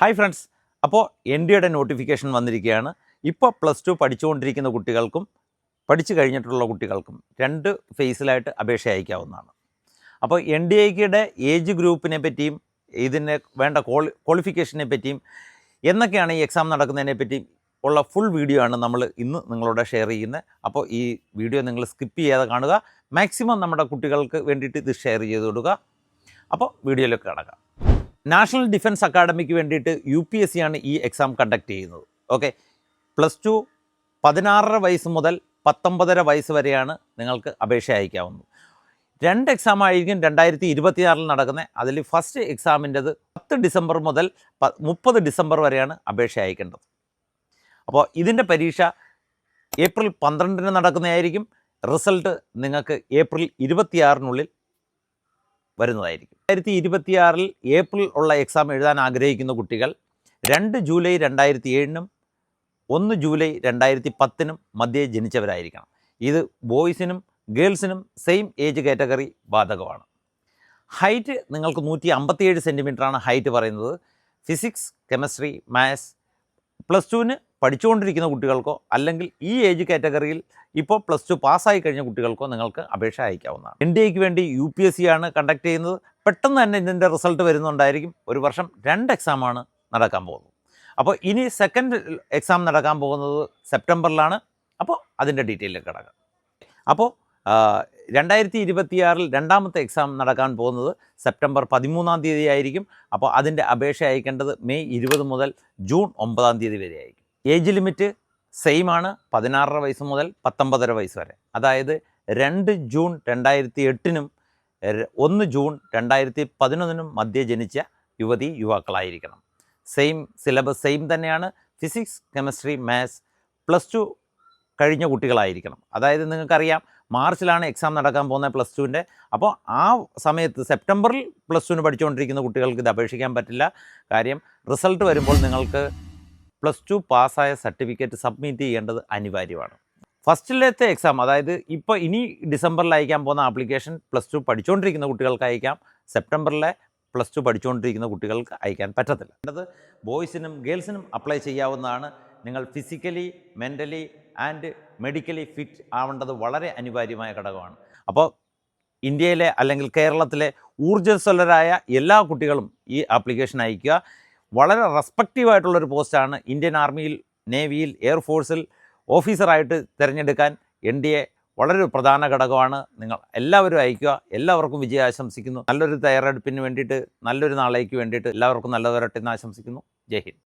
Hi friends അപ്പോൾ N ഡിയുടെ notification വന്നിരിക്കുകയാണ്. ഇപ്പോൾ പ്ലസ് ടു പഠിച്ചുകൊണ്ടിരിക്കുന്ന കുട്ടികൾക്കും പഠിച്ചു കഴിഞ്ഞിട്ടുള്ള കുട്ടികൾക്കും രണ്ട് ഫേസിലായിട്ട് അപേക്ഷ അയക്കാവുന്നതാണ്. അപ്പോൾ എൻ ഡി എയുടെ ഏജ് ഗ്രൂപ്പിനെ പറ്റിയും ഇതിന് വേണ്ട ക്വാളി ക്വാളിഫിക്കേഷനെ പറ്റിയും എന്നൊക്കെയാണ് ഈ എക്സാം നടക്കുന്നതിനെ പറ്റിയും ഉള്ള ഫുൾ വീഡിയോ ആണ് നമ്മൾ ഇന്ന് നിങ്ങളോട് ഷെയർ ചെയ്യുന്നത്. അപ്പോൾ ഈ വീഡിയോ നിങ്ങൾ സ്കിപ്പ് ചെയ്യാതെ കാണുക. മാക്സിമം നമ്മുടെ കുട്ടികൾക്ക് വേണ്ടിയിട്ട് ഇത് ഷെയർ ചെയ്ത് കൊടുക്കുക. അപ്പോൾ വീഡിയോയിലൊക്കെ കിടക്കാം. നാഷണൽ ഡിഫൻസ് അക്കാഡമിക്ക് വേണ്ടിയിട്ട് യു പി എസ് സി ആണ് ഈ എക്സാം കണ്ടക്ട് ചെയ്യുന്നത്. ഓക്കെ പ്ലസ് ടു പതിനാറര വയസ്സ് മുതൽ പത്തൊമ്പതര വയസ്സ് വരെയാണ് നിങ്ങൾക്ക് അപേക്ഷ അയക്കാവുന്നത്. രണ്ട് എക്സാം ആയിരിക്കും രണ്ടായിരത്തി ഇരുപത്തിയാറിൽ നടക്കുന്നത് അതിൽ ഫസ്റ്റ് എക്സാമിന്റെത് പത്ത് ഡിസംബർ മുതൽ മുപ്പത് ഡിസംബർ വരെയാണ് അപേക്ഷ അയക്കേണ്ടത്. അപ്പോൾ ഇതിന്റെ പരീക്ഷ ഏപ്രിൽ പന്ത്രണ്ടിന് നടക്കുന്നതായിരിക്കും. റിസൾട്ട് നിങ്ങൾക്ക് ഏപ്രിൽ ഇരുപത്തിയാറിനുള്ളിൽ വരുന്നതായിരിക്കും. രണ്ടായിരത്തി ഇരുപത്തിയാറിൽ ഏപ്രിൽ ഉള്ള എക്സാം എഴുതാൻ ആഗ്രഹിക്കുന്ന കുട്ടികൾ രണ്ട് ജൂലൈ രണ്ടായിരത്തി ഏഴിനും ഒന്ന് ജൂലൈ രണ്ടായിരത്തി പത്തിനും മധ്യേ ജനിച്ചവരായിരിക്കണം. ഇത് ബോയ്സിനും ഗേൾസിനും സെയിം ഏജ് കാറ്റഗറി ബാധകമാണ്. ഹൈറ്റ് നിങ്ങൾക്ക് നൂറ്റി അമ്പത്തിയേഴ് സെന്റിമീറ്ററാണ് ഹൈറ്റ് പറയുന്നത്. ഫിസിക്സ് കെമിസ്ട്രി മാത്സ് പ്ലസ് ടുവിന് പഠിച്ചുകൊണ്ടിരിക്കുന്ന കുട്ടികൾക്കോ അല്ലെങ്കിൽ ഈ ഏജ് കാറ്റഗറിയിൽ ഇപ്പോൾ പ്ലസ് ടു പാസ്സായി കഴിഞ്ഞ കുട്ടികൾക്കോ നിങ്ങൾക്ക് അപേക്ഷ അയക്കാവുന്നതാണ്. എൻ ഡി എക്ക് വേണ്ടി യു പി എസ് സി ആണ് കണ്ടക്ട് ചെയ്യുന്നത്. പെട്ടെന്ന് തന്നെ ഇതിന്റെ റിസൾട്ട് വരുന്നുണ്ടായിരിക്കും. ഒരു വർഷം രണ്ട് എക്സാമാണ് നടക്കാൻ പോകുന്നത്. അപ്പോൾ ഇനി സെക്കൻഡ് എക്സാം നടക്കാൻ പോകുന്നത് സെപ്റ്റംബറിലാണ്. അപ്പോൾ അതിന്റെ ഡീറ്റെയിലേക്ക് കിടക്കാം. അപ്പോൾ രണ്ടായിരത്തി ഇരുപത്തിയാറിൽ രണ്ടാമത്തെ എക്സാം നടക്കാൻ പോകുന്നത് സെപ്റ്റംബർ പതിമൂന്നാം തീയതി ആയിരിക്കും. അപ്പോൾ അതിന്റെ അപേക്ഷ അയക്കേണ്ടത് മെയ് ഇരുപത് മുതൽ ജൂൺ ഒമ്പതാം തീയതി വരെ ആയിരിക്കും. ഏജ് ലിമിറ്റ് സെയിം ആണ് പതിനാറര വയസ്സ് മുതൽ പത്തൊമ്പതര വയസ്സ് വരെ. അതായത് രണ്ട് ജൂൺ രണ്ടായിരത്തി എട്ടിനും ഒന്ന് ജൂൺ രണ്ടായിരത്തി പതിനൊന്നിനും മധ്യ ജനിച്ച യുവതി യുവാക്കളായിരിക്കണം. സെയിം സിലബസ് സെയിം തന്നെയാണ്. Physics chemistry maths plus two കഴിഞ്ഞ കുട്ടികളായിരിക്കണം. അതായത് നിങ്ങൾക്കറിയാം മാർച്ചിലാണ് എക്സാം നടക്കാൻ പോകുന്നത് പ്ലസ് ടുവിന്റെ. അപ്പോൾ ആ സമയത്ത് സെപ്റ്റംബറിൽ പ്ലസ് ടുവിന് പഠിച്ചുകൊണ്ടിരിക്കുന്ന കുട്ടികൾക്ക് ഇത് അപേക്ഷിക്കാൻ പറ്റില്ല. കാര്യം റിസൾട്ട് വരുമ്പോൾ നിങ്ങൾക്ക് പ്ലസ് ടു പാസ്സായ സർട്ടിഫിക്കറ്റ് സബ്മിറ്റ് ചെയ്യേണ്ടത് അനിവാര്യമാണ്. ഫസ്റ്റിലത്തെ എക്സാം അതായത് ഇപ്പോൾ ഇനി ഡിസംബറിൽ അയക്കാൻ പോകുന്ന ആപ്ലിക്കേഷൻ പ്ലസ് ടു പഠിച്ചുകൊണ്ടിരിക്കുന്ന കുട്ടികൾക്ക് അയക്കാം. സെപ്റ്റംബറിലെ പ്ലസ് ടു പഠിച്ചുകൊണ്ടിരിക്കുന്ന കുട്ടികൾക്ക് അയക്കാൻ പറ്റത്തില്ല. അത് ബോയ്സിനും ഗേൾസിനും അപ്ലൈ ചെയ്യാവുന്നതാണ്. നിങ്ങൾ physically mentally and medically fit ആവേണ്ടത് വളരെ അനിവാര്യമായ ഘടകമാണ്. അപ്പോൾ ഇന്ത്യയിലെ അല്ലെങ്കിൽ കേരളത്തിലെ ഊർജസ്വലരായ എല്ലാ കുട്ടികളും ഈ ആപ്ലിക്കേഷൻ അയക്കുക. വളരെ റെസ്പെക്റ്റീവ് ആയിട്ടുള്ളൊരു പോസ്റ്റാണ് ഇന്ത്യൻ ആർമിയിൽ നേവിയിൽ എയർഫോഴ്സിൽ ഓഫീസറായിട്ട് തിരഞ്ഞെടുക്കാൻ എൻ ഡി എ വളരെ പ്രധാന ഘടകമാണ്. നിങ്ങൾ എല്ലാവരും അയക്കുക എല്ലാവർക്കും വിജയം ആശംസിക്കുന്നു നല്ലൊരു തയ്യാറെടുപ്പിന് വേണ്ടിയിട്ട് നല്ലൊരു നാളേക്ക് വേണ്ടിയിട്ട് എല്ലാവർക്കും നല്ലതരട്ടെന്ന് ആശംസിക്കുന്നു. ജയ് ഹിന്ദ്.